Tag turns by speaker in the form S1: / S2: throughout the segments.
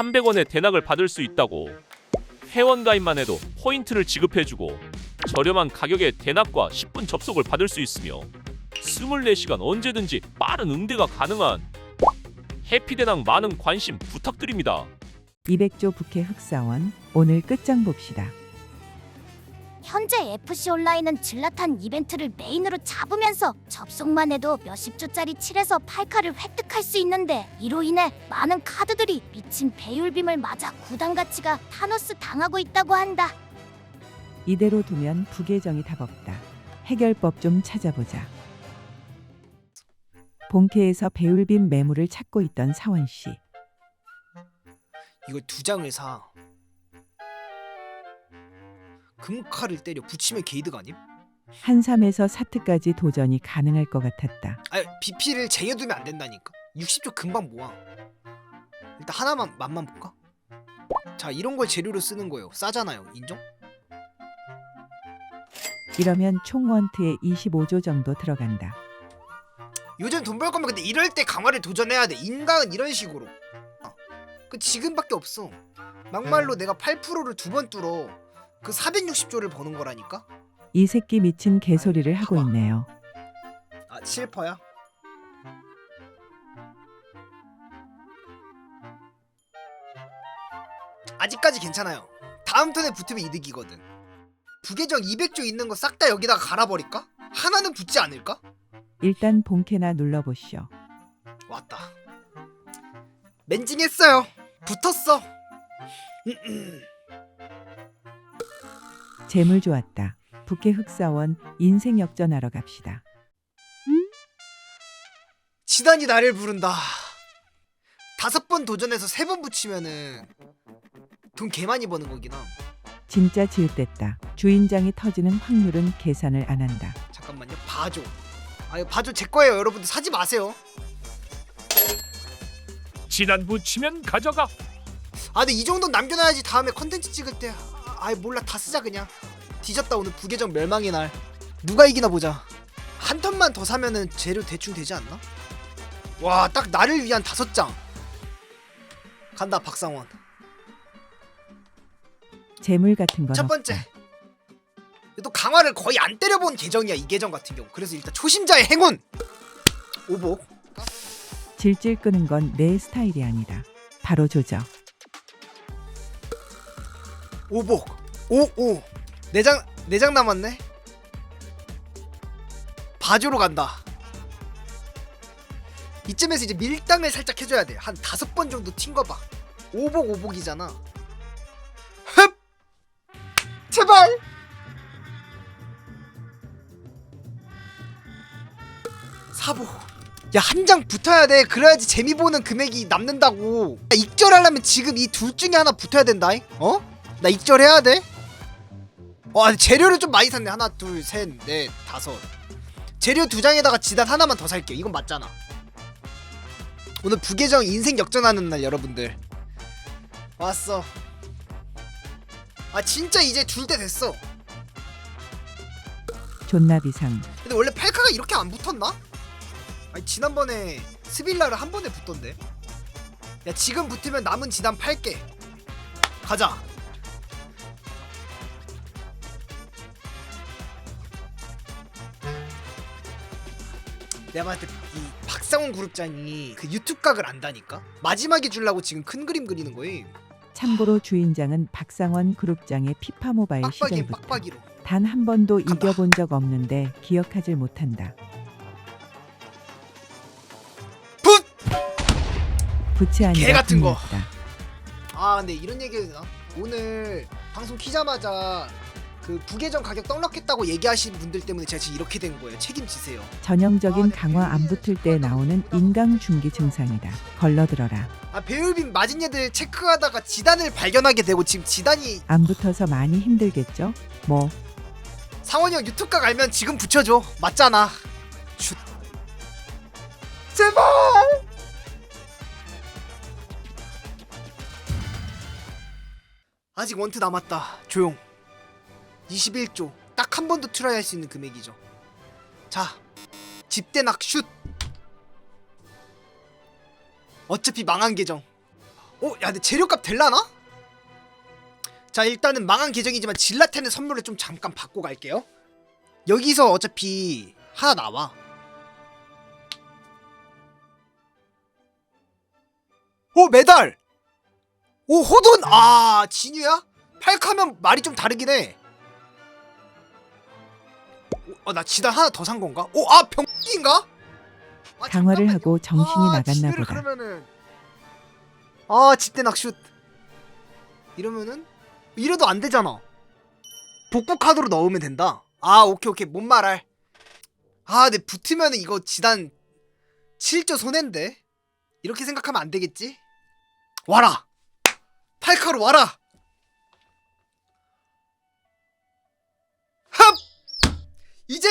S1: 300원의 대낙을 받을 수 있다고. 회원 가입만 해도 포인트를 지급해주고 저렴한 가격에 대낙과 10분 접속을 받을 수 있으며 24시간 언제든지 빠른 응대가 가능한 해피대낙 많은 관심 부탁드립니다.
S2: 200조 부캐 흑사원 오늘 끝장 봅시다.
S3: 현재 FC 온라인은 질라탄 이벤트를 메인으로 잡으면서 접속만 해도 몇십 조짜리 7에서 8카를 획득할 수 있는데 이로 인해 많은 카드들이 미친 배율빔을 맞아 구단 가치가 타노스 당하고 있다고 한다.
S2: 이대로 두면 부계정이 답없다. 해결법 좀 찾아보자. 본캐에서 배울빔 매물을 찾고 있던 사원 씨.
S4: 이거 두 장을 사. 금칼을 때려 붙이면 게이드가 아님?
S2: 한삼에서 사트까지 도전이 가능할 것 같았다.
S4: 아 BP를 쟁여두면 안 된다니까. 60조 금방 모아. 일단 하나만 맛만 볼까? 자 이런 걸 재료로 쓰는 거예요. 싸잖아요. 인정?
S2: 이러면 총 원트에 25조 정도 들어간다.
S4: 요즘 돈 벌 거면 근데 이럴 때 강화를 도전해야 돼. 인강은 이런 식으로. 어. 그 지금밖에 없어. 막말로 내가 8%를 두 번 뚫어. 그 460조를 버는 거라니까.
S2: 이 새끼 미친 개소리를 하고 있네요.
S4: 아 7%야? 아직까지 괜찮아요. 다음 턴에 붙으면 이득이거든. 부계정 200조 있는 거 싹 다 여기다가 갈아버릴까? 하나는 붙지 않을까?
S2: 일단 본캐나 눌러보시오.
S4: 왔다. 멘징했어요. 붙었어.
S2: 재물 좋았다. 부캐 흑사원 인생 역전하러 갑시다.
S4: 지단이 나를 부른다. 다섯 번 도전해서 세 번 붙이면은 돈 개 많이 버는 거긴 함.
S2: 진짜 지읒됐다. 주인장이 터지는 확률은 계산을 안 한다.
S4: 잠깐만요. 봐줘. 아유 봐줘 제 거예요. 여러분들 사지 마세요.
S1: 지난 붙이면 가져가.
S4: 아 근데 이 정도 남겨놔야지 다음에 컨텐츠 찍을 때. 아, 아이 몰라 다 쓰자 그냥. 뒤졌다 오늘 부계정 멸망의 날. 누가 이기나 보자. 한 턴만 더 사면은 재료 대충 되지 않나? 와 딱 나를 위한 다섯 장. 간다 박상원.
S2: 재물 같은 건
S4: 첫 번째.
S2: 없다.
S4: 또 강화를 거의 안 때려본 계정이야 이 계정 같은 경우. 그래서 일단 초심자의 행운. 오복.
S2: 질질 끄는 건 내 스타일이 아니다. 바로 조져.
S4: 오복. 오오. 내장 내장 남았네. 바주로 간다. 이쯤에서 이제 밀당을 살짝 해줘야 돼. 한 다섯 번 정도 튄거 봐. 오복 오복이잖아. 흡. 제발. 사보. 야 한 장 붙어야 돼. 그래야지 재미 보는 금액이 남는다고. 야, 익절하려면 지금 이 둘 중에 하나 붙어야 된다. 어? 나 익절해야 돼. 어, 아니, 재료를 좀 많이 샀네. 하나, 둘, 셋, 넷, 다섯. 재료 두 장에다가 지단 하나만 더 살게. 이건 맞잖아. 오늘 부계정 인생 역전하는 날 여러분들. 왔어. 아 진짜 이제 줄 때 됐어.
S2: 존나 비상.
S4: 근데 원래 팔카가 이렇게 안 붙었나? 아니 지난번에 스빌라를 한 번에 붙던데. 야 지금 붙으면 남은 지단 8개. 가자. 내가 봤을 때이 박상훈 그룹장이 그 유튜브 각을 안다니까? 마지막에 주려고 지금 큰 그림 그리는 거임.
S2: 참고로 주인장은 박상원 그룹장의 피파 모바일
S4: 빡빡이
S2: 시절부터
S4: 빡빡이로.
S2: 단 한 번도
S4: 간다.
S2: 이겨본 적 없는데 기억하질 못한다.
S4: 붓!
S2: 부채
S4: 개
S2: 아니라
S4: 같은 거. 아 근데 이런 얘기 해도 되나? 오늘 방송 키자마자 그 부계정 가격 떡락했다고 얘기하신 분들 때문에 제가 지금 이렇게 된 거예요. 책임지세요.
S2: 전형적인
S4: 아, 네.
S2: 강화 안 붙을 때 나오는 인강 중기 증상이다. 걸러들어라.
S4: 아 배율빈 맞은 얘들 체크하다가 지단을 발견하게 되고 지금 지단이
S2: 안 붙어서 많이 힘들겠죠? 뭐
S4: 상원이 형 유튜브 각 알면 지금 붙여줘. 맞잖아. 슛. 제발. 아직 원트 남았다. 조용. 21조. 딱 한번더 트라이 할수 있는 금액이죠. 자. 집대낙 슛. 어차피 망한 계정. 어? 야 근데 재료값 될라나? 자 일단은 망한 계정이지만 질라텐의 선물을 좀 잠깐 받고 갈게요 여기서 어차피 하나 나와 오 메달 오 호돈 아 진유야? 팔카면 말이 좀 다르긴 해 어, 나 지단 하나 더 산 건가? 오, 아, 병인가? 아,
S2: 강화를
S4: 잠깐만요.
S2: 하고 정신이
S4: 아,
S2: 나갔나 보다.
S4: 그러면은 아, 지대 낙슛. 이러면은 이래도 안 되잖아. 복구 카드로 넣으면 된다. 아, 오케이 오케이. 뭔 말할. 아, 근데 붙으면은 이거 지단 7조 손해인데. 이렇게 생각하면 안 되겠지? 와라. 팔카로 와라. 이제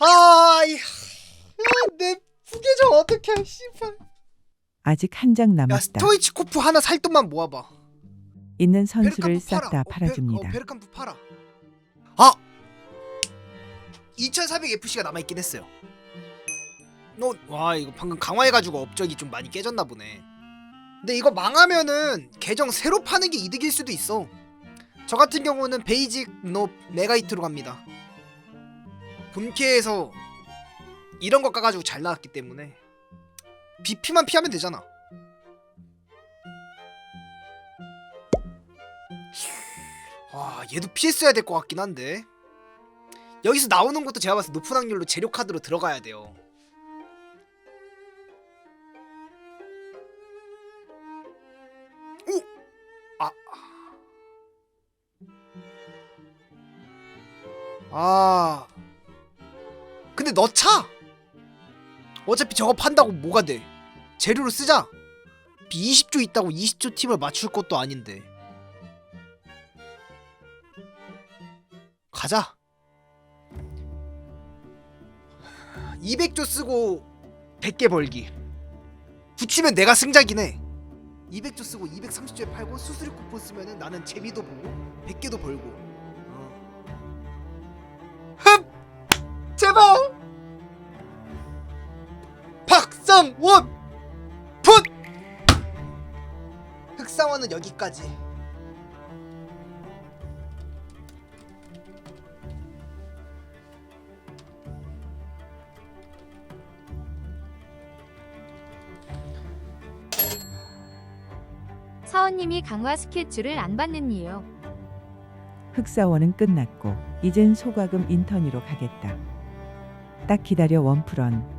S4: 아, 이, 아, 내 부계정 어떻게 씨발.
S2: 아직 한 장
S4: 야
S2: 남았다.
S4: 스토이치코프 하나 살 돈만 모아봐.
S2: 있는 선수를
S4: 베르캄프
S2: 싹
S4: 팔아.
S2: 다
S4: 어, 베-
S2: 팔아줍니다.
S4: 어, 베르캄프 팔아. 아, 2,400 FC가 남아 있긴 했어요. 너, 와 이거 방금 강화해가지고 업적이 좀 많이 깨졌나 보네. 근데 이거 망하면은 계정 새로 파는 게 이득일 수도 있어. 저 같은 경우는 베이직 노 메가이트로 갑니다. 본캐에서 이런 거 까가지고 잘 나왔기 때문에 BP만 피하면 되잖아. 와 얘도 피했어야 될 것 같긴 한데 여기서 나오는 것도 제가 봤을 때 높은 확률로 재료 카드로 들어가야 돼요 오! 아 아. 근데 넣자. 어차피 저거 판다고 뭐가 돼? 재료로 쓰자. 20조 있다고 20조 팀을 맞출 것도 아닌데. 가자. 200조 쓰고 100개 벌기. 붙이면 내가 승자긴 해. 200조 쓰고 230조에 팔고 수수료 쿠폰 쓰면은 나는 재미도 보고 100개도 벌고. 원! 풋! 흑상원은 여기까지.
S5: 사원님이 강화 스케줄을 안 받는 이유.
S2: 흑사원은 끝났고 이젠 소과금 인턴이로 가겠다. 딱 기다려 원프런